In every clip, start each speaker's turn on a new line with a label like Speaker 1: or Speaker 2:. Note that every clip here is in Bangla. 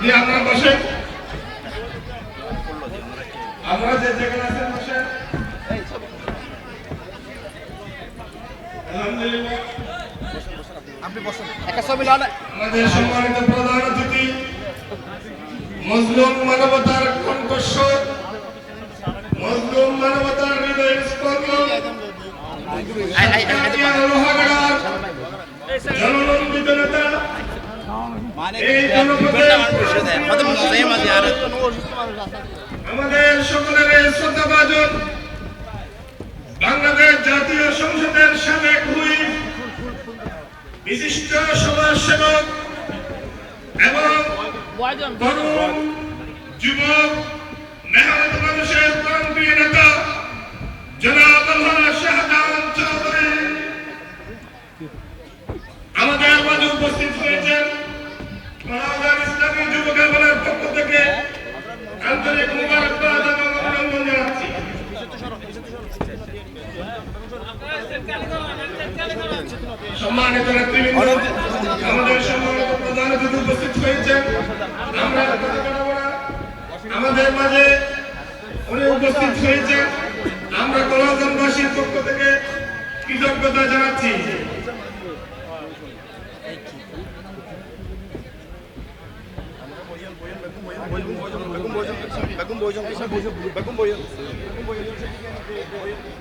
Speaker 1: জি আপনারা বসেন আমরা যে যেখানে আছেন বসেন আলহামদুলিল্লাহ আমাদের সম্মানিত প্রধান অতিথি মজলুম মানবতার কণ্ঠস্বর মজলুম মানবতার হৃদয় স্পন্দন জননন্দিত নেতা আমাদের সকলের শ্রদ্ধাভাজন বাংলাদেশ জাতীয় সংসদের সাবেক হুইপ বিশিষ্ট সমাজসেবক এবং তরুণ যুবক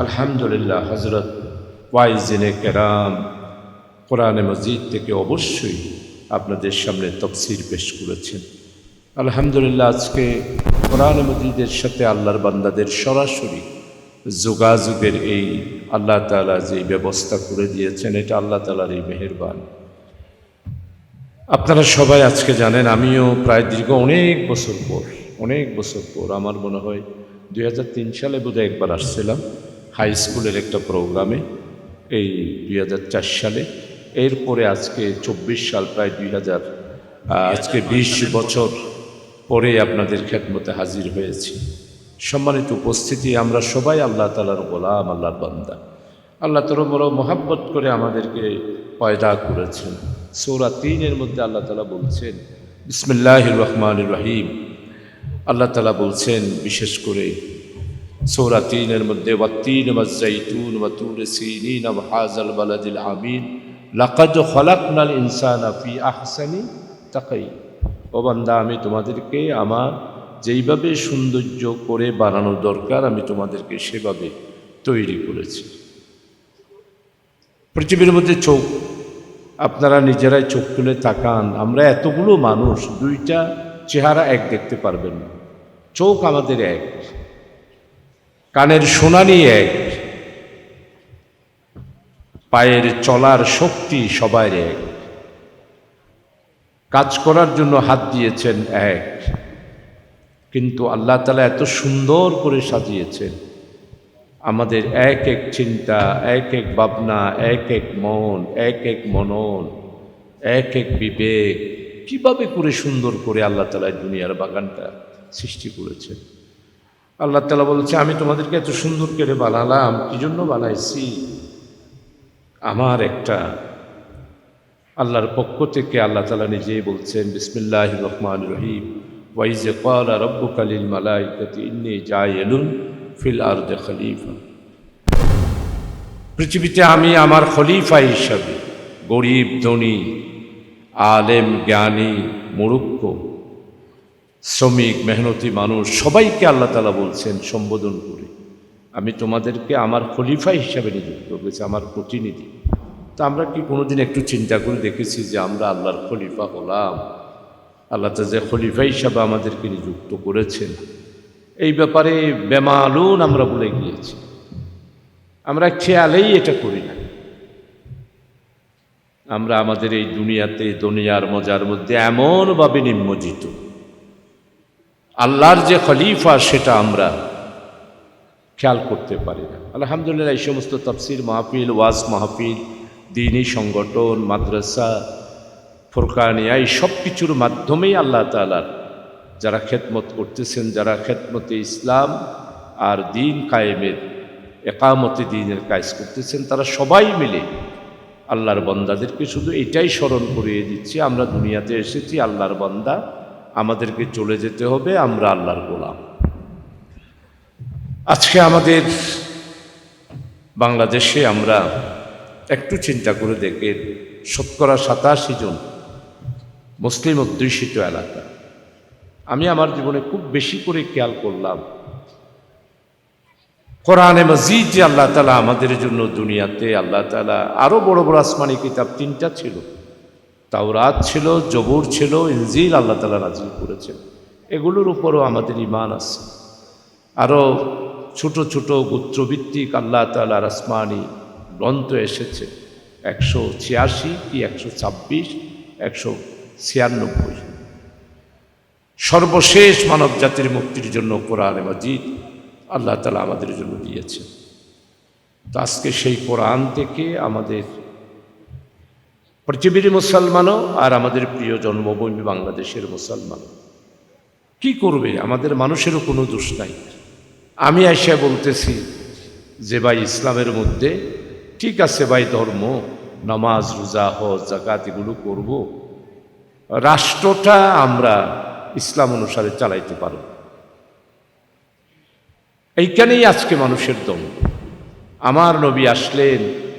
Speaker 2: আলহামদুলিল্লাহ হজরত ওয়াইজিনে কেরাম কোরআনে মজিদ থেকে অবশ্যই আপনাদের সামনে তফসির পেশ করেছেন। আলহামদুলিল্লাহ, আজকে কোরআনে মজিদের সাথে আল্লাহর বান্দাদের সরাসরি যোগাযোগের এই আল্লাহ তালা যে ব্যবস্থা করে দিয়েছেন, এটা আল্লাহ তালার এই মেহেরবান। আপনারা সবাই আজকে জানেন, আমিও প্রায় দীর্ঘ অনেক বছর পর, অনেক বছর পর, আমার মনে হয় দু হাজার তিন সালে বোধহয় একবার আসছিলাম। হাই স্কুলের একটা প্রোগ্রামে এই দুই হাজার চার সালে। এরপরে আজকে চব্বিশ সাল, প্রায় দুই হাজার আজকে বিশ বছর পরে আপনাদের খেদমতে হাজির হয়েছি। সম্মানিত উপস্থিতি, আমরা সবাই আল্লাহ তালার গোলাম, আল্লাহর বান্দা। আল্লাহ তালা বড় মহাব্বত করে আমাদেরকে পয়দা করেছেন। সৌরা তিনের মধ্যে আল্লাহ তালা বলছেন বিসমিল্লাহ রহমান রহিম। আল্লাহ তালা বলছেন, বিশেষ করে সৌরা তিনের মধ্যে বালাদিল ইনসানা তাকাই আমি তোমাদেরকে আমার যেইভাবে সৌন্দর্য করে বানানো দরকার, আমি তোমাদেরকে সেভাবে তৈরি করেছি। পৃথিবীর মধ্যে চোখ, আপনারা নিজেরাই চোখ তুলে তাকান। আমরা এতগুলো মানুষ, দুইটা চেহারা এক দেখতে পারবেন না। চোখ আমাদের এক। কানের শোনানি এক পায়ের চলার শক্তি সবার এক কাজ করার জন্য হাত দিয়েছেন এক, কিন্তু আল্লাহ তালা এত সুন্দর করে সাজিয়েছেন। আমাদের এক এক চিন্তা, এক এক ভাবনা, এক এক মন, এক এক মনন, এক এক বিবেক, কীভাবে করে সুন্দর করে আল্লাহ তালা দুনিয়ার বাগানটা সৃষ্টি করেছেন। আল্লাহ তালা বলছে, আমি তোমাদেরকে এত সুন্দর করে বানালাম কি জন্য বানাইছি? আমার একটা আল্লাহর পক্ষ থেকে আল্লাহ তালা নিজেই বলছেন বিসমিল্লাহ রহমান রহিম। ওয়াইজে কালা রব্বু কালিল মালাইকাতি, ইন্নি জায়েলুন ফিল আরদে খলিফা। পৃথিবীতে আমি আমার খলিফা হিসাবে গরিব, ধনী, আলেম, জ্ঞানী, মুরুক্ষ শ্রমিক, মেহনতি মানুষ, সবাইকে আল্লাহ তালা বলছেন, সম্বোধন করে। আমি তোমাদেরকে আমার খলিফা হিসাবে নিযুক্ত করেছি, আমার প্রতিনিধি। তা আমরা কি কোনোদিন একটু চিন্তা করে দেখেছি যে আমরা আল্লাহর খলিফা হলাম? আল্লাহ তা যে খলিফা হিসাবে আমাদেরকে নিযুক্ত করেছেন। এই ব্যাপারে বেমালুন আমরা বলে গিয়েছি। আমরা খেয়ালেই এটা করি না। আমরা আমাদের এই দুনিয়াতে, দুনিয়ার মজার মধ্যে এমনভাবে নিম্নজিত আল্লাহর যে খলিফা, সেটা আমরা খেয়াল করতে পারি না। আলহামদুলিল্লাহ, এই সমস্ত তফসির মাহফিল, ওয়াজ মাহফিল, দিনী সংগঠন, মাদ্রাসা ফোরকানিয়া এই সব কিছুর মাধ্যমেই আল্লাহ তালার যারা খেদমত করতেছেন, যারা খেদমতে ইসলাম আর দিন কায়েমের, একামতে দিনের কাজ করতেছেন, তারা সবাই মিলে আল্লাহর বন্দাদেরকে শুধু এটাই স্মরণ করিয়ে দিচ্ছি, আমরা দুনিয়াতে এসেছি আল্লাহর বন্দা। আমাদেরকে চলে যেতে হবে, আমরা আল্লাহর গোলাম। আজকে আমাদের বাংলাদেশে আমরা একটু চিন্তা করে দেখে শতকরা সাতাশি জন মুসলিম অধ্যুষিত এলাকা। আমি আমার জীবনে খুব বেশি করে খেয়াল করলাম, কোরআনে মজিদ যে আল্লাহ তালা আমাদের জন্য দুনিয়াতে, আল্লাহ তালা আরও বড় বড় আসমানি কিতাব তিনটা ছিল। তাওরাত ছিল, জবুর ছিল, ইনজিল আল্লাহ তালা নাজিল করেছেন। এগুলোর উপরও আমাদের ইমান আছে। আরও ছোট ছোট গোত্রভিত্তিক আল্লাহ তালার আসমানি গ্রন্থ এসেছে, একশো ছিয়াশি কি একশো ছাব্বিশ, একশো ছিয়ানব্বই। সর্বশেষ মানব জাতির মুক্তির জন্য কোরআন মজিদ আল্লাহ তালা আমাদের জন্য দিয়েছে তো আজকে সেই কোরআন থেকে আমাদের পৃথিবীর মুসলমানও আর আমাদের প্রিয় জন্মভূমি বাংলাদেশের মুসলমান কি করবে? আমাদের মানুষেরও কোনো দোষ নাই। আমি এসে বলতেছি যে ভাই, ইসলামের মধ্যে ঠিক আছে ভাই, ধর্ম, নামাজ, রোজা, হজ জাকাত এগুলো করব। রাষ্ট্রটা আমরা ইসলাম অনুসারে চালাইতে পারব। এইখানেই আজকে মানুষের দ্বন্দ্ব। আমার নবী আসলেন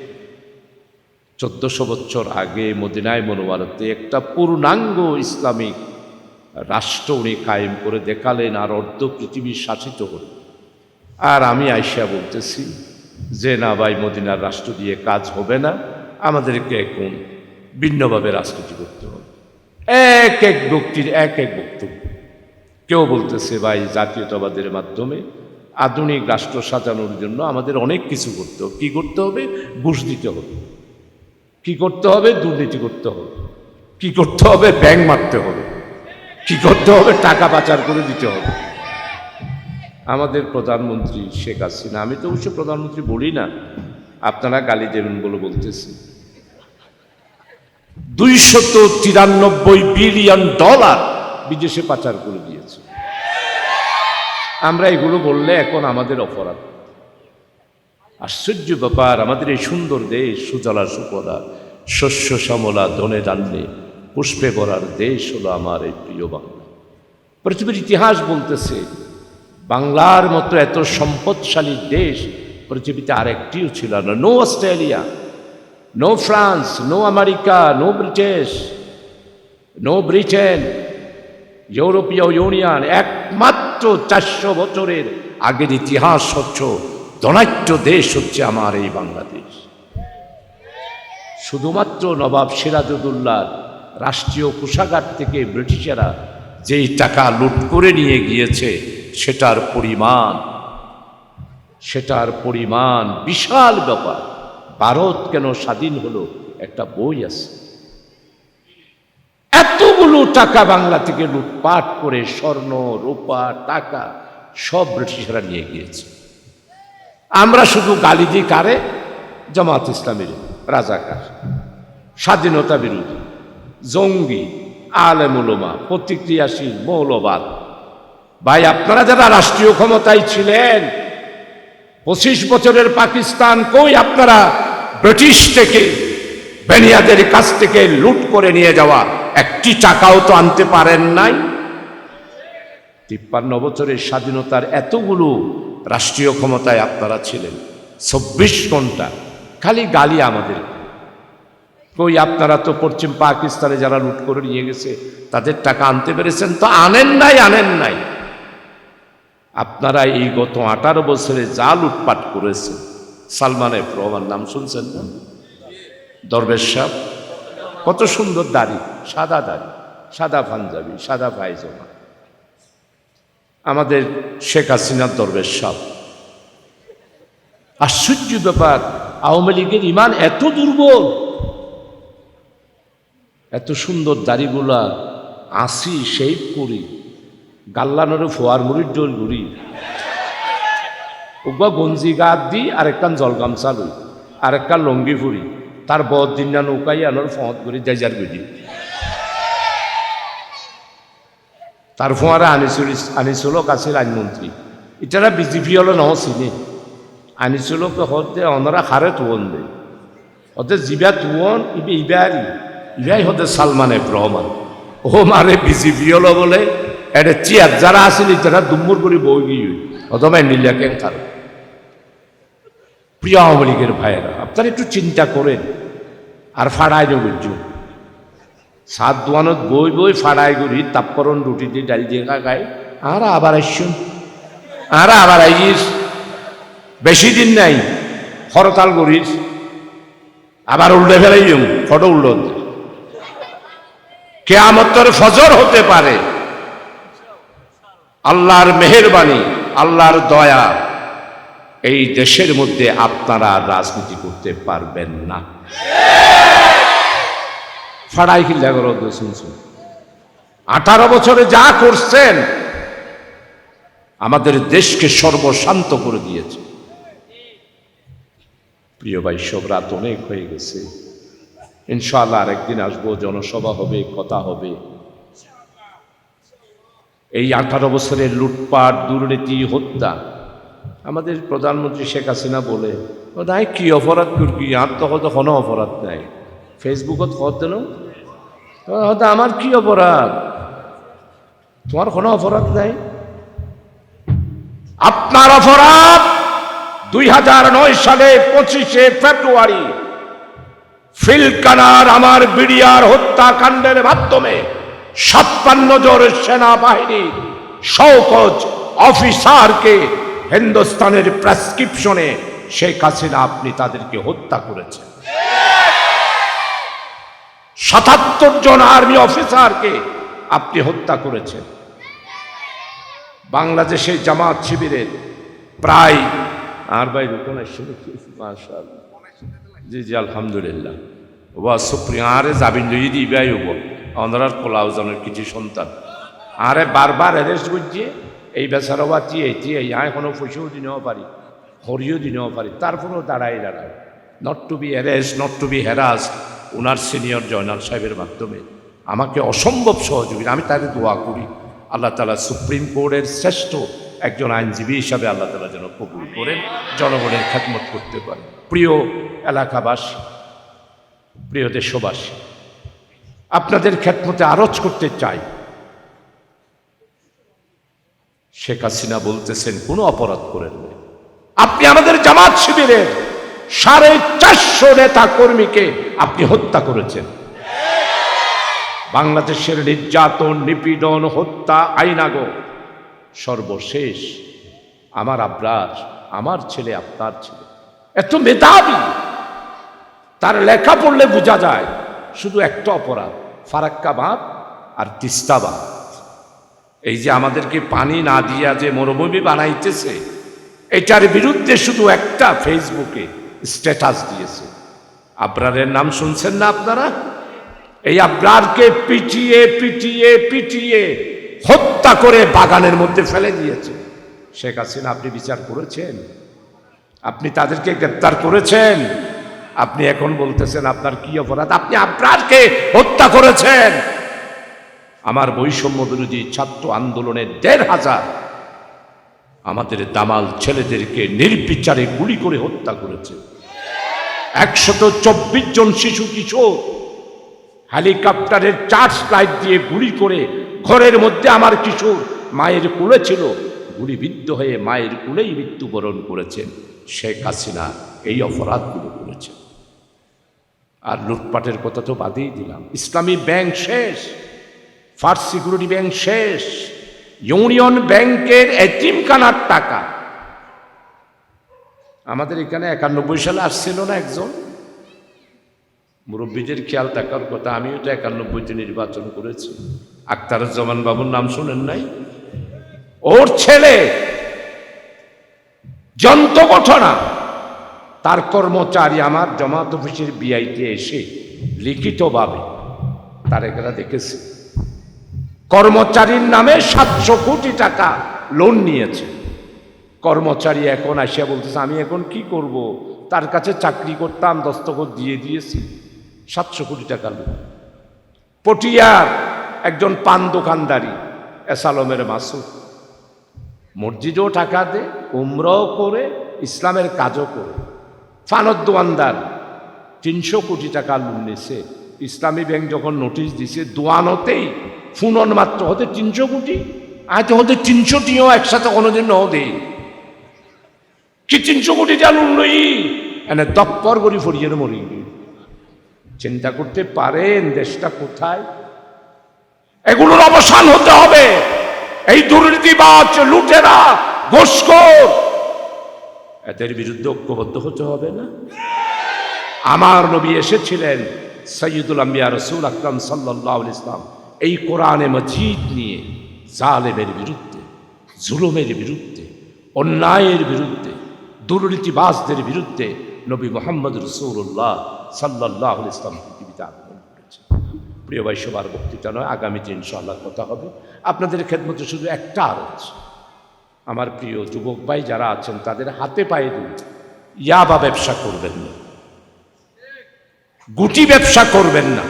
Speaker 2: চোদ্দশো বছর আগে মদিনায় মনোমারতে একটা পূর্ণাঙ্গ ইসলামিক রাষ্ট্র উনি কায়েম করে দেখালেন আর অর্ধ পৃথিবী শাসিত হল। আর আমি আইসা বলতেছি যে, না ভাই, মদিনার রাষ্ট্র দিয়ে কাজ হবে না। আমাদেরকে এখন ভিন্নভাবে রাজনীতি করতে হবে। এক এক ব্যক্তির এক এক বক্তব্য। কেউ বলতেছে, ভাই, জাতীয়তাবাদের মাধ্যমে আধুনিক রাষ্ট্র সাজানোর জন্য আমাদের অনেক কিছু করতে হবে। কী করতে হবে? ঘুষ দিতে হবে। কি করতে হবে? দুর্নীতি করতে হবে। কি করতে হবে? ব্যাংক মারতে হবে। কি করতে হবে? টাকা পাচার করে দিতে হবে। আমাদের প্রধানমন্ত্রী শেখ হাসিনা, আমি তো অবশ্য প্রধানমন্ত্রী বলি না, আপনারা গালি দেবেন বলে বলতেছি। দুইশত তিরানব্বই বিলিয়ন ডলার বিদেশে পাচার করে দিয়েছে। আমরা এগুলো বললে এখন আমাদের অপরাধ। আশ্চর্য ব্যাপার, আমাদের এই সুন্দর দেশ, সুজলা সুপলা শস্য, শ্যামলা, ধনে দান্নে পুষ্পে ভরার দেশ হলো আমার এই প্রিয় বাংলা। পৃথিবীর ইতিহাস বলতেছে, বাংলার মতো এত সম্পদশালী দেশ পৃথিবীতে আরেকটিও ছিল না। No Australia, no France, no America, no British, no Britain, European union, একমাত্র চারশো বছরের আগের ইতিহাস হচ্ছ ধনাঢ্য দেশ হচ্ছে আমার এই বাংলাদেশ। শুধুমাত্র নবাব সিরাজউদ্দৌলার রাষ্ট্রীয় কোষাগার থেকে ব্রিটিশেরা যেই টাকা লুট করে নিয়ে গিয়েছে, সেটার পরিমাণ সেটার পরিমাণ বিশাল ব্যাপার। ভারত কেন স্বাধীন হলো একটা বই আছে। এতগুলো টাকা বাংলা থেকে লুটপাট করে স্বর্ণ, রূপা, টাকা সব ব্রিটিশরা নিয়ে গিয়েছে। আমরা শুধু গালি দিই কারে? জামাত ইসলামের রাজাকার, স্বাধীনতা বিরোধী, জঙ্গি আলেমুলমা প্রতিক্রিয়াশীল, মৌলবাদ। ভাই, আপনারা যারা রাষ্ট্রীয় ক্ষমতায় ছিলেন, পঁচিশ বছরের পাকিস্তান কই আপনারা ব্রিটিশ থেকে, বেনিয়াদের কাছ থেকে লুট করে নিয়ে যাওয়া? একটি টাকাও তো আনতে পারেন নাই। তিপ্পান্ন বছরের স্বাধীনতার এতগুলো রাষ্ট্রীয় ক্ষমতায় আপনারা ছিলেন। চব্বিশ ঘণ্টা খালি গালি আমাদের। কই আপনারা তো পশ্চিম পাকিস্তানে যারা লুট করে নিয়ে গেছে, তাদের টাকা আনতে পেরেছেন? তো আনেন নাই আনেন নাই। আপনারা এই গত আঠারো বছরে যা লুটপাট করেছেন, সালমান এফ রহমান, নাম শুনছেন না? দরবেশ সাহ, কত সুন্দর দাড়ি, সাদা দাড়ি, সাদা পাঞ্জাবি, সাদা পায়জামা। আমাদের শেখ হাসিনার দরবেশ সাহ আশ্চর্য ব্যাপার, আওয়ামী লীগের ইমান এত দুর্বল। এত সুন্দর দাড়িগুলা আসি শেপ করি গাল্লানোর ফোয়ার মুড়ির ডোল ঘুরি। উবা গঞ্জি গাত দি আর একটা জলগাম চালু আর একটা লঙ্গি ফুরি, তার বদ দিন না নৌকাই আনোর করি যাইজার গুজি তার ফোয়ারা আনিছিল আনিছিল কাছিল আইনমন্ত্রী ইটারা বিজেপি হলো নহ চিনি আনিছিল হতে অনরা হারে তুয়ন দে। হতে জিবা তুয়ন ইবে ইবারি ইবাই হতে সালমান রহমান ও মারে বিজেপি হলো বলে এটা চেয়ার যারা আসেন তারা দুম্বুর করে বই গিয়ে অথবা নিলিয়া ক্যাঙ্কার প্রিয় আওয়ামী লীগের ভাইয়েরা, আপনারা একটু চিন্তা করেন। আর ফাড়াই বুঝছ সাত দোয়ানত বই বই ফাড়াই করি তাপকরণ রুটি দিয়ে ডাল দিয়ে খায় আর আবার আসছুন আর আবার আইস বেশি দিন নাই হরতাল করিস। আবার উল্টে ফেলাই ফটো উল্টো কেয়ামতের ফজর হতে পারে। আল্লাহর মেহেরবানি আল্লাহর দয়া এই দেশের মধ্যে আপনারা রাজনীতি করতে পারবেন না। ফাড়াই কিল্লা করো আঠারো বছরে যা করছেন, আমাদের দেশকে সর্বশান্ত করে দিয়েছে। প্রিয় ভাই, সব রাত অনেক হয়ে গেছে। ইনশাআল্লাহ আরেকদিন আসব, জনসভা হবে, কথা হবে। এই আঠারো বছরের লুটপাট, দুর্নীতি, হত্যা, আমাদের প্রধানমন্ত্রী শেখ হাসিনা বলে নাই, কি অপরাধ করবি? আর তো হয়তো কোনো অপরাধ নাই। ফেসবুকত কত দেন হয়তো আমার কি অপরাধ? তোমার কোনো অপরাধ নাই? আপনার অপরাধ দুই হাজার নয় সালে পঁচিশে ফেব্রুয়ারি ফিলকানার আমার বিডিআর হত্যাকাণ্ডের মাধ্যমে ছাপ্পান্ন জন সেনাবাহিনী শৌকজ অফিসারকে হিন্দুস্তানের প্রেসক্রিপশনে শেখ হাসিনা আপনি তাদেরকে হত্যা করেছেন। সাতাত্তর জন আর্মি অফিসারকে আপনি হত্যা করেছেন। বাংলাদেশের জামাত শিবিরের প্রায় আর ভাই রুকন মাশাল জি জি, আলহামদুলিল্লাহ। ওবা, সুপ্রিয়, আরে যাবিন লই দিবাই হব অন্ধ্রার কোলাও জনের কিছু সন্তান। আরে বারবার অ্যারেস্ট করছে, এই বেচারা বা চিয়ে চিয়ে ইয়া এখনও পয়সাও দিনেও পারি, হরিও দিনেও পারি তারপরেও দাঁড়াই দাঁড়ায় not to be arrest not to be harass owner senior Joynal সাহেবের মাধ্যমে। আমাকে অসম্ভব সহযোগিতা আমি তাদের দোয়া করি। আল্লাহ তালা সুপ্রিম কোর্টের শ্রেষ্ঠ একজন আইনজীবী হিসাবে আল্লাহ তালা যেন কবুল করেন, জনগণের খেদমত করতে পারে। প্রিয় এলাকাবাসী, প্রিয় দেশবাসী, আপনাদের খ্যাতমতে আরজ করতে চাই। শেখ হাসিনা বলতেছেন, কোনো অপরাধ করেন। আপনি আমাদের জামাত শিবিরের সাড়ে চারশো নেতা কর্মীকে আপনি হত্যা করেছেন। বাংলাদেশের নির্যাতন, নিপীড়ন, হত্যা, আইনাগো, সর্বশেষ আমার আব্রার, আমার ছেলে আপনার ছেলে। এত মেধাবী, তার লেখা পড়লে বোঝা যায়, শুধু একটা অপরাধ ফারাক্কাবাদ আর তিস্তাবাদ এই যে আমাদেরকে পানি না দিয়া যে মরুভূমি বানাইতেছে, এটার বিরুদ্ধে শুধু একটা ফেসবুকে স্ট্যাটাস দিয়েছে। আবরারের নাম শুনছেন না আপনারা? এই আবরারকে পিটিয়ে পিটিয়ে পিটিয়ে হত্যা করে বাগানের মধ্যে ফেলে দিয়েছে। শেখ হাসিনা, আপনি বিচার করেছেন? আপনি তাদেরকে গ্রেপ্তার করেছেন? আপনি এখন বলতেছেন আপনার কি অপরাধ? আপনি আবরারকে হত্যা করেছেন। আমার বৈষম্য বিরোধী ছাত্র আন্দোলনের দেড় হাজার আমাদের দামাল ছেলেদেরকে নির্বিচারে গুলি করে হত্যা করেছে। একশত চব্বিশ জন শিশু কিশোর হেলিকপ্টারের চার্জ লাইট দিয়ে গুলি করে ঘরের মধ্যে আমার কিশোর মায়ের কুলে ছিল। গুলিবিদ্ধ হয়ে মায়ের কুলেই মৃত্যুবরণ করেছেন শেখ হাসিনা এই অপরাধগুলো করেছেন আর লুটপাটের কথা তো বাদেই দিলাম। ইসলামী ব্যাংক শেষ ফার্স্ট সিকিউরিটি ব্যাংক শেষ, ইউনিয়ন ব্যাংকের এতিমখানার টাকা আমাদের এখানে একানব্বই সালে আসছিল না একজন? মুরব্বীদের খেয়াল থাকার কথা, আমিও তো একানব্বইতে নির্বাচন করেছি। আক্তারুজ্জামান বাবুর নাম শোনেন নাই? ওর ছেলে যন্ত্র ঘটনা তার কর্মচারী আমার জমাত অফিসের বিআইতে এসে লিখিতভাবে তার এখানে দেখেছে। কর্মচারীর নামে সাতশো কোটি টাকা লোন নিয়েছে। কর্মচারী এখন আসিয়া বলতেছে, আমি এখন কি করব? তার কাছে চাকরি করতাম, দস্তখত দিয়ে দিয়েছি, সাতশো কোটি টাকা লোন পটিয়ার একজন পান দোকানদারি, এসালমের মাসুদ। মসজিদও টাকা দে, উমরাও করে, ইসলামের কাজও করে। ফানদ দোয়ানদার তিনশো কোটি টাকা লোন নিছে। ইসলামী ব্যাংক যখন নোটিশ দিছে, দোয়ানতেই ফুনন মাত্র হতে তিনশো কোটি, আজ হতে তিনশোটিও একসাথে কোনোদিন ন দে কি তিনশো কোটি টাকা লোন লই এনে দপ্পর করি ফরিয়ে মরি চিন্তা করতে পারেন দেশটা কোথায়? এগুলোর অবসান হতে হবে। এই দুর্নীতিবাজ লুটেরা ঘোষখোর। এদের বিরুদ্ধে ঐক্যবদ্ধ হতে হবে না? আমার নবী এসেছিলেন সৈয়দুল আম্বিয়া রসুল আকরম সাল্লাহ ইসলাম এই কোরআনে মজিদ নিয়ে জালেমের বিরুদ্ধে জুলুমের বিরুদ্ধে অন্যায়ের বিরুদ্ধে দুর্নীতিবাজদের বিরুদ্ধে নবী মোহাম্মদ রসুল্লাহ সাল্লাহ ইসলাম পৃথিবীতে আগমন করেছেন প্রিয় ভাই, সবার বক্তৃতা নয় আগামীতে ইনশাআল্লাহ কথা হবে। আপনাদের খেদমতে শুধু একটা আরজ। আমার প্রিয় যুবক ভাই, যারা আছেন, তাদের হাতে পায়ে দিন ইয়াবা ব্যবসা করবেন না। গুটি ব্যবসা করবেন না।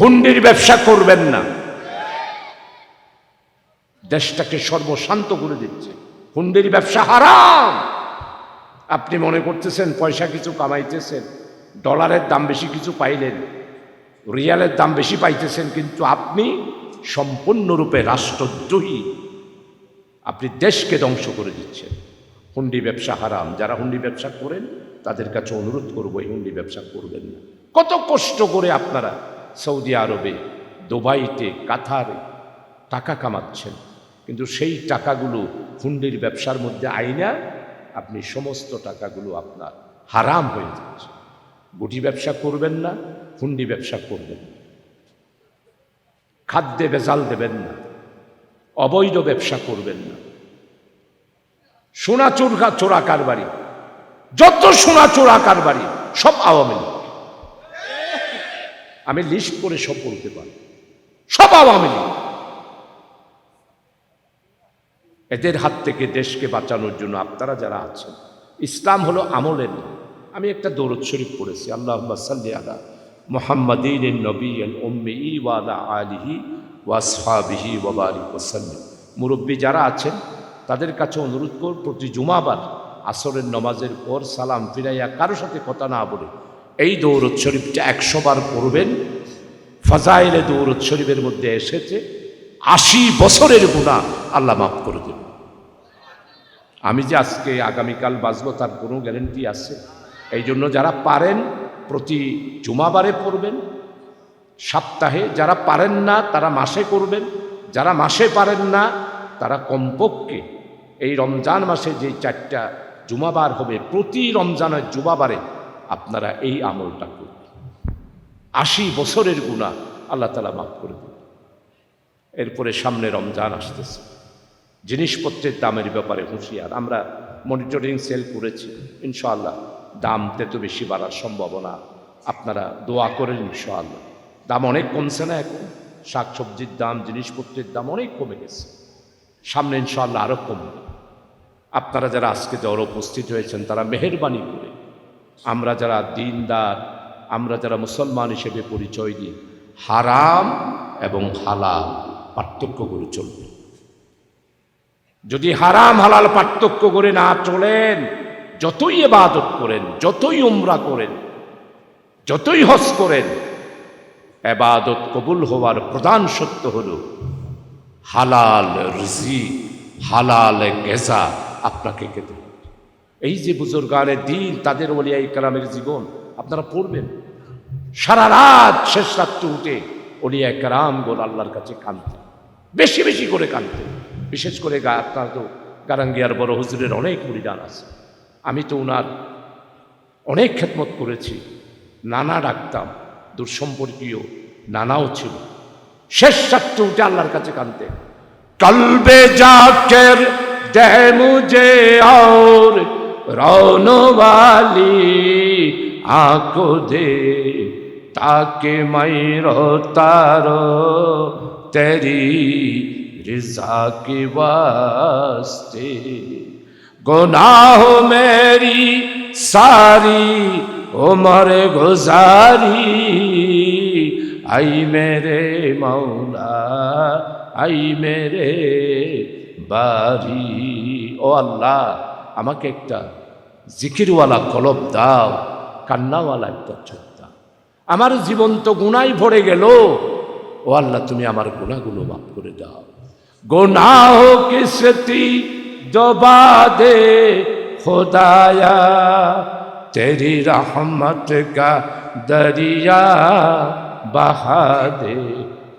Speaker 2: হুন্ডির ব্যবসা করবেন না। দেশটাকে সর্বশান্ত করে দিচ্ছে। হুন্ডির ব্যবসা হারাম। আপনি মনে করতেছেন পয়সা কিছু কামাইতেছেন, ডলারের দাম বেশি কিছু পাইলেন, রিয়ালের দাম বেশি পাইতেছেন, কিন্তু আপনি সম্পূর্ণরূপে রাষ্ট্রদ্রোহী। আপনি দেশকে ধ্বংস করে দিচ্ছেন। হুন্ডি ব্যবসা হারাম। যারা হুন্ডি ব্যবসা করেন, তাদের কাছে অনুরোধ করব, এই হুন্ডি ব্যবসা করবেন না। কত কষ্ট করে আপনারা সৌদি আরবে, দুবাইতে, কাতারে টাকা কামাচ্ছেন। কিন্তু সেই টাকাগুলো হুন্ডির ব্যবসার মধ্যে আইনা, আপনি সমস্ত টাকাগুলো আপনার হারাম হয়ে যাচ্ছে। গুটি ব্যবসা করবেন না, হুন্ডি ব্যবসা করবেন না। খাদ্যে বেজাল দেবেন না, অবৈধ ব্যবসা করবেন না। সোনা চোরা চোরা কারবারি যত সোনা চোরা কারবারি সব আওয়ামী লীগ। আমি লিস্ট করে সব বলতে পারি। সব আওয়ামী লীগ। এদের হাত থেকে দেশকে বাঁচানোর জন্য আপনারা যারা আছেন, ইসলাম হলো আমলের। আমি একটা দৌরদ শরীফ পড়েছি আল্লাহ সাল্লি আলা মোহাম্মদিন নবী উম্মি ওয়ালা আলিহি ওয়াসফাবিহি ওবারিক ওসাল্লিম মুরব্বী যারা আছেন, তাদের কাছে অনুরোধ কর প্রতি জুমাবার আসরের নমাজের পর সালাম ফিরাইয়া কারও সাথে কথা না বলে এই দৌরদ শরীফটা একশো বার পড়বেন। ফাজাইলে দৌরদ শরীফের মধ্যে এসেছে, আশি বছরের গুণা আল্লাহ মাফ করে দেবে আমি যে আজকে আগামীকাল বাঁচবো তার কোনো গ্যারেন্টি আছে? এই জন্য যারা পারেন, প্রতি জুমাবারে পড়বেন, সপ্তাহে যারা পারেন না, তারা মাসে করবেন, যারা মাসে পারেন না, তারা কমপক্ষে এই রমজান মাসে যে চারটা জুমাবার হবে, প্রতি রমজানের জুমাবারে আপনারা এই আমলটা করবেন আশি বছরের গুণা আল্লাহ তালা মাফ করে দেবেন। এরপরে সামনে রমজান আসতেছে। জিনিসপত্রের দামের ব্যাপারে হুঁশিয়ার। আমরা মনিটরিং সেল করেছি। ইনশাআল্লাহ দাম তেতো বেশি বাড়ার সম্ভাবনা। আপনারা দোয়া করেন ইনশাআল্লাহ। দাম অনেক কমছে না এখন। শাক সবজির দাম, জিনিসপত্রের দাম অনেক কমে গেছে। সামনে ইনশাআল্লাহ আরও কমবে। আপনারা যারা আজকে যারা উপস্থিত হয়েছেন, তারা মেহরবানি করে। আমরা যারা দিনদার, আমরা যারা মুসলমান হিসেবে পরিচয় দিই, হারাম এবং হালাল পার্থক্য করে চলবে। যদি হারাম হালাল পার্থক্য করে না চলেন, যতই এবাদত করেন, যতই উমরা করেন, যতই হজ করেন এবাদত কবুল হওয়ার প্রধান সত্য হল হালাল রিজি হালাল গেজা আপনাকে খেতে এই যে বুজুর্গানের দিন, তাদের ওলিয়া কালামের জীবন, আপনারা পড়বেন। সারা রাত শেষ রাত্রে উঠে ওলিয়া কারাম গোল আল্লাহর কাছে কানতেন বেশি বেশি করে কানতেন বিশেষ করে গা, আপনার তো গারাঙ্গিয়ার বড় হুজুরের অনেক মুড়িদান আছে। আমি তো ওনার অনেক খেদমত করেছি। নানা ডাকতাম, দুঃসম্পর্কীয় নানাও ছিল। শেষ সাতটে উঠে আল্লাহর কাছে কানতে কলবে জাকের মুজে মুঝে আর আঁকো দে, তাকে মাই তার তেরি रिजा के वास्ते गुनाह मेरी सारी उम्र गुजारी आई मेरे मौला आई मेरे বাড়ি ও আল্লাহ আমাকে একটা জিকিরওয়ালা কলব দাও কান্নাওয়ালা একটা চোখ দাও আমার জীবন তো গুনাই ভরে গেল ও আল্লাহ তুমি আমার গুণাগুলো মাফ করে দাও গুনাহ কিসতি দবা দে খোদায়া, তেরি রহমত কা দরিয়া বাহা দে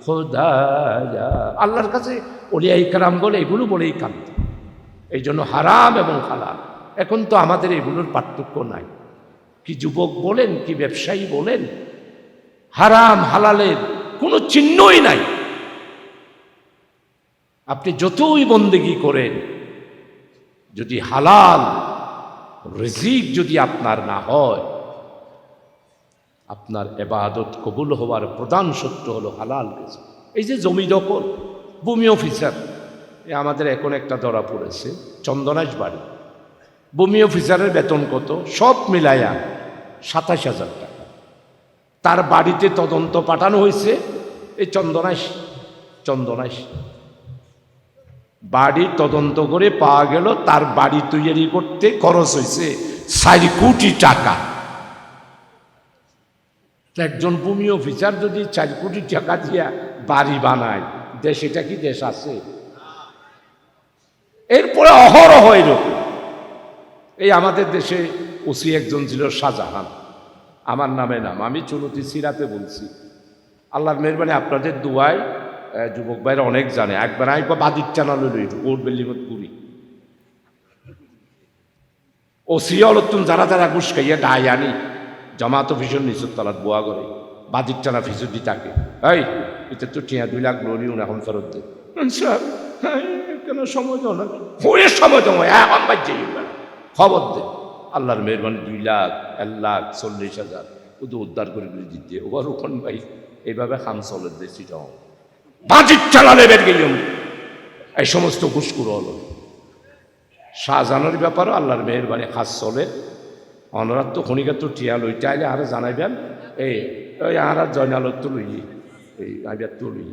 Speaker 2: খোদায়া। আল্লাহর কাছে ওলিয়া ইকরাম বলে, এগুলো বলেই কান্ত এই জন্য হারাম এবং হালাল। এখন তো আমাদের এগুলোর পার্থক্য নাই। কি যুবক বলেন, কি ব্যবসায়ী বলেন, হারাম, হালালের কোনো চিহ্নই নাই। আপনি যতই বন্দেগি করেন, যদি হালাল রিজিক যদি আপনার না হয়, আপনার এবাদত কবুল হওয়ার প্রধান সত্য হলো হালাল রিজিক। এই যে জমি দখল, ভূমি অফিসার, এ আমাদের এখন একটা ধরা পড়েছে, চন্দনাশ বাড়ি। ভূমি অফিসারের বেতন কত? সব মিলাইয়া সাতাশ হাজার টাকা। তার বাড়িতে তদন্ত পাঠানো হয়েছে, এই চন্দনাইশ চন্দনাইশ বাড়ি তদন্ত করে পাওয়া গেল, তার বাড়ি তৈরি করতে খরচ হয়েছে চার কোটি টাকা। একজন ভূমি অফিসার যদি চার কোটি টাকা দিয়া বাড়ি বানায় দেশ এটা কি দেশ আছে? এরপরে অহরহ এরকম। এই আমাদের দেশে ওসি একজন ছিল শাহজাহান। আমার নামে নাম, আমি চুনতি সিরাতে বলছি। আল্লাহর মেহরবানি, আপনাদের দুয়ায় যুবক ভাইরা অনেক জানে। একবার আমি বাদিক চানালো লইল ওর বেল্লিমত পুরি ও সিয়লতুন যারা যারা ঘুষ খাইয়া ডাই আনি, জমাতো ভীষণ নিচুর তলাত বোয়া করে বাদিক টানা ফিসুদি থাকে এই এটা তো টিয়া দুই লাখ লোনিও না এখন ফেরত দে কেন সময় দাও না? সময় দাও এখন বাজ্যে খবর দে, আল্লাহর মেহরবানি দুই লাখ, এক লাখ, চল্লিশ হাজার। ও তো উদ্ধার করে দিতে ওখান ভাই? এইভাবে খাম চলে দেশি বাজির চালালে বের গেলাম। এই সমস্ত ঘুষকুরো হলো। শাহজাহানের ব্যাপারও আল্লাহর মেহরবানি খাস চলে। অনরাত তো খনিকার তো টিয়া লইতে আইলে আর জানাইবেন এই ওই আর জয়নালত তো লই এই আইবার তো লই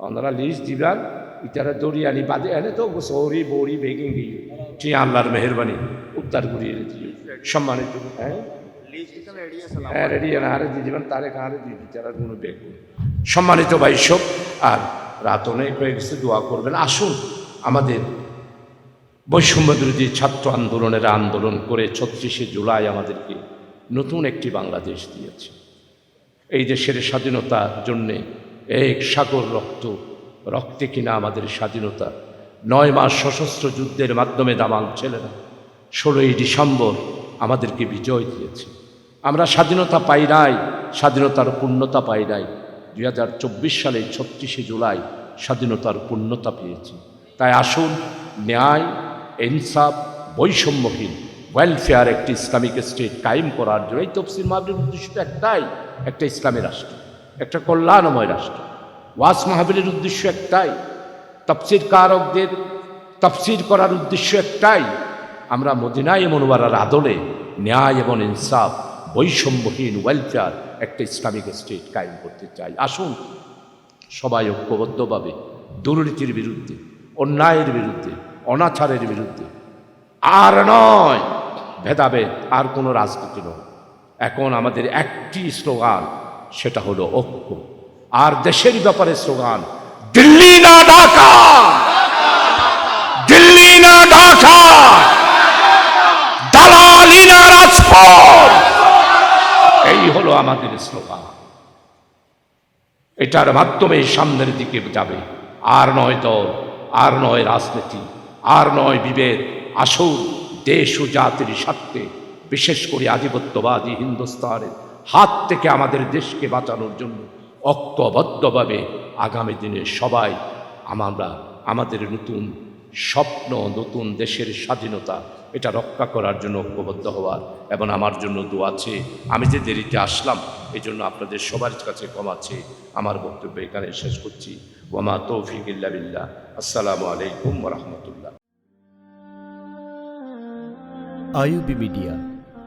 Speaker 2: ওনারা লিস্ট দিবেন ইতারা দড়ি আনি বাদে এনে তো সৌরি বড়ি বেগিং দিয়ে টিয়া আল্লাহর মেহরবানি উদ্ধার করিয়ে দিয়ে সম্মানিত হ্যাঁ? হ্যাঁ রেডি আরে দিয়ে দিবেন তারে কারে দিয়ে বিচারার কোনো বেগ নেই। সম্মানিত ভাই সব, আর রাত অনেক হয়ে গেছে, দোয়া করবেন। আসুন, আমাদের বৈষম্য বিরোধী ছাত্র আন্দোলনের আন্দোলন করে ছত্রিশে জুলাই আমাদেরকে নতুন একটি বাংলাদেশ দিয়েছে। এই দেশের স্বাধীনতার জন্যে এক সাগর রক্ত, রক্তে কিনা আমাদের স্বাধীনতা। নয় মাস সশস্ত্র যুদ্ধের মাধ্যমে দামাল ছেলেরা ষোলোই ডিসেম্বর আমাদেরকে বিজয় দিয়েছে। আমরা স্বাধীনতা পাই নাই, স্বাধীনতার পূর্ণতা পাই নাই। দুই হাজার চব্বিশ সালে ছত্রিশে জুলাই স্বাধীনতার পূর্ণতা পেয়েছি। তাই আসুন, ন্যায়, ইনসাফ, বৈষম্যহীন ওয়েলফেয়ার একটি ইসলামিক স্টেট কায়েম করার জন্য, এই তফসিল মাহবিলের উদ্দেশ্যটা একটাই, একটা ইসলামী রাষ্ট্র, একটা কল্যাণময় রাষ্ট্র। ওয়াস মাহবিলের উদ্দেশ্য একটাই, তফসির কারকদের তফসির করার উদ্দেশ্য একটাই, আমরা মদিনায় মনোয়ারার আদলে ন্যায় এবং ইনসাফ, বৈষম্যহীন ওয়েলফেয়ার একটা ইসলামিক স্টেট কায়েম করতে চাই। আসুন, সবাই ঐক্যবদ্ধভাবে দুর্নীতির বিরুদ্ধে, অন্যায়ের বিরুদ্ধে, অনাচারের বিরুদ্ধে, আর নয় ভেদাভেদ, আর কোনো রাজনীতি নয়। এখন আমাদের একটি স্লোগান, সেটা হলো ঐক্য। আর দেশের ব্যাপারে স্লোগান, দিল্লি না ঢাকা! দিল্লি না ঢাকা দালালি না রাজপথ এই হলো আমাদের স্লোগান এটার মাধ্যমে সামনের দিকে যাবে। আর নয় দল, আর নয় রাজনীতি, আর নয় বিভেদ আসুন দেশ ও জাতির স্বার্থে বিশেষ করে আধিপত্যবাদী হিন্দুস্তানের হাত থেকে আমাদের দেশকে বাঁচানোর জন্য ঐক্যবদ্ধভাবে আগামী দিনে সবাই, আমরা, আমাদের নতুন স্বপ্ন, নতুন দেশের স্বাধীনতা এটা রক্ষা করার জন্য ঐক্যবদ্ধ হওয়ার এবং আমার জন্য দোয়া আছে। আমি যে দেরিতে আসলাম এই জন্য আপনাদের সবার কাছে কমাচ্ছে আমার বক্তব্য এখানে শেষ করছি। ওমা তৌফিক বিল্লাহ। আসসালামু আলাইকুম রহমতুল্লাহ।
Speaker 3: IUB media